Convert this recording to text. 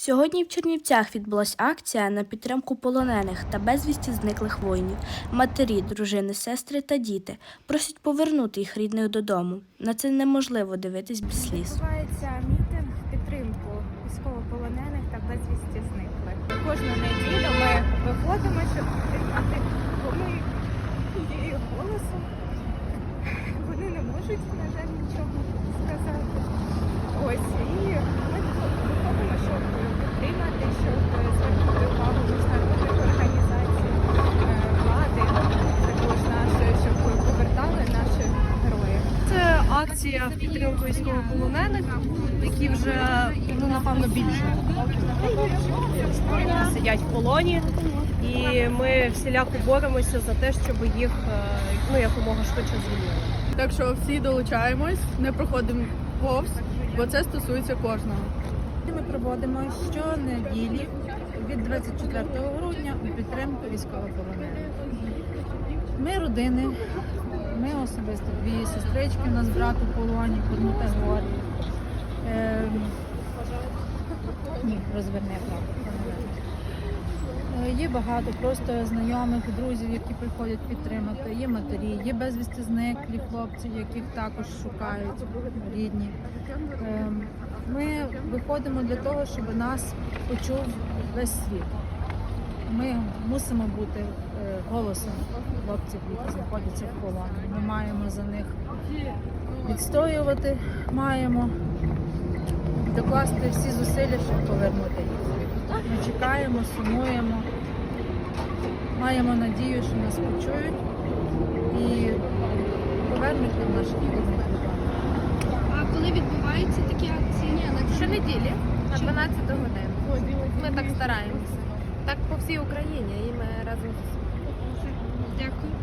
Сьогодні в Чернівцях відбулася акція на підтримку полонених та безвісті зниклих воїнів. Матері, дружини, сестри та діти просять повернути їх рідних додому. На це неможливо дивитись без сліз. Відбувається мітинг в підтримку військовополонених та безвісті зниклих. Кожну неділю ми виходимо, щоб підтримати, ми є голосом. Вони не можуть, на жаль, нічого сказати. Ось і ми виходимо, щоб підтримати, щоб звернути увагу міжнародних організацій, е, влади, також нашої, щоб повертали наших героїв. Це акція в підтримку військовополонених, які вже ну напевно більше сидять в полоні, і ми всіляко боремося за те, щоб їх е, ну якомога швидше звільнили. Так що всі долучаємось, не проходимо повз, бо це стосується кожного. Ми проводимо щонеділі від 24 грудня у підтримку військовополонених. Ми родини, ми особисто дві сестрички, у нас брат у полоні, Курмута Георгій. Ем, Ні, розверне правда. Е, Є багато просто знайомих, друзів, які приходять підтримати. Є матері, є безвісти зниклі хлопці, яких також шукають рідні. Ем, Ми виходимо для того, щоб нас почув весь світ. Ми мусимо бути е, голосом хлопців, які знаходяться в полоні. Ми маємо за них відстоювати, маємо докласти всі зусилля, щоб повернути їх. Ми чекаємо, сумуємо, маємо надію, що нас почують і повернуть нам наших рідних неділі на 12 годину. Ми так стараємося. Так по всій Україні і ми разом з Дякую.